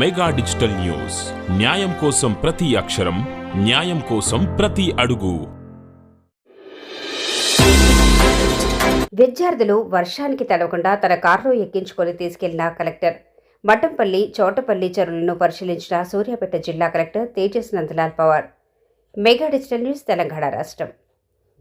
Mega digital news. న్యాయం కోసం ప్రతి అక్షరం న్యాయం కోసం ప్రతి అడుగు. విద్యార్థులు వర్షానికి తడవకుండా తన కారులో ఎక్కించుకొని తీసుకెళ్ళిన కలెక్టర్. మట్టంపల్లి చోటపల్లి చెరువులను పరిశీలించిన సూర్యాపేట జిల్లా collector Tejas Nandlal Pawar. Mega digital news Telangana రాష్ట్రం.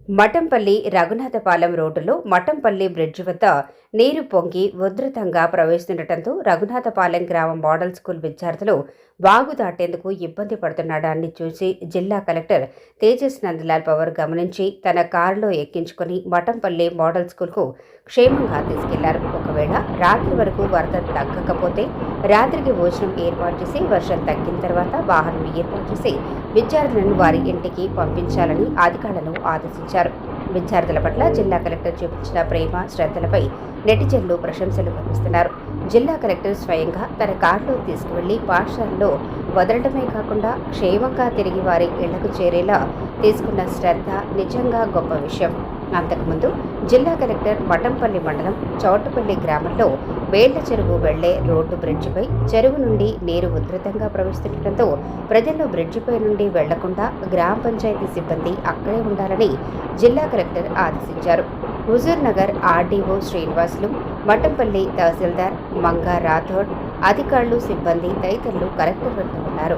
మఠంపల్లి రఘునాథపాలెం రోడ్డులో మఠంపల్లి బ్రిడ్జి వద్ద నీరు పొంగి ఉధృతంగా ప్రవేశిస్తుండటంతో రఘునాథపాలెం గ్రామం మోడల్ స్కూల్ విద్యార్థులు వాగు దాటేందుకు ఇబ్బంది పడుతున్నాడాన్ని చూసి జిల్లా కలెక్టర్ తేజస్ నందలాల్ పవర్ గమనించి తన కారులో ఎక్కించుకుని మఠంపల్లి మోడల్ స్కూల్కు క్షేమంగా తీసుకెళ్ళారు. ఒకవేళ రాత్రి వరకు వరద తగ్గకపోతే రాత్రికి భోజనం ఏర్పాటు చేసి వర్షం తగ్గిన తర్వాత వాహనం ఏర్పాటు చేసి విద్యార్థులను వారి ఇంటికి పంపించాలని అధికారులను ఆదేశించారు. విద్యార్థుల పట్ల జిల్లా కలెక్టర్ చూపించిన ప్రేమ శ్రద్ధలపై నెటిజన్లు ప్రశంసలు కురిపిస్తున్నారు జిల్లా కలెక్టర్ స్వయంగా తన కారులో తీసుకువెళ్ళి పాఠశాలలో వదలడమే కాకుండా క్షేమంగా తిరిగి వారి ఇళ్ళకు చేరేలా తీసుకున్న శ్రద్ధ నిజంగా గొప్ప విషయం. అంతకుముందు జిల్లా కలెక్టర్ మటంపల్లి మండలం చౌటపల్లి గ్రామంలో వేళ్ళ చెరువు వెళ్ళే రోడ్డు బ్రిడ్జిపై చెరువు నుండి నీరు ఉధృతంగా ప్రవహిస్తుండటంతో ప్రజలు బ్రిడ్జిపై నుండి వెళ్ళకుండా గ్రామ పంచాయతీ సిబ్బంది అక్కడే ఉండాలని జిల్లా కలెక్టర్ ఆదేశించారు. హుజూర్ నగర్ ఆర్డీఓ శ్రీనివాసులు మటంపల్లి తహసీల్దార్ మంగా రాథోడ్ అధికారులు సిబ్బంది తదితరులు కలెక్టర్ వద్ద ఉన్నారు.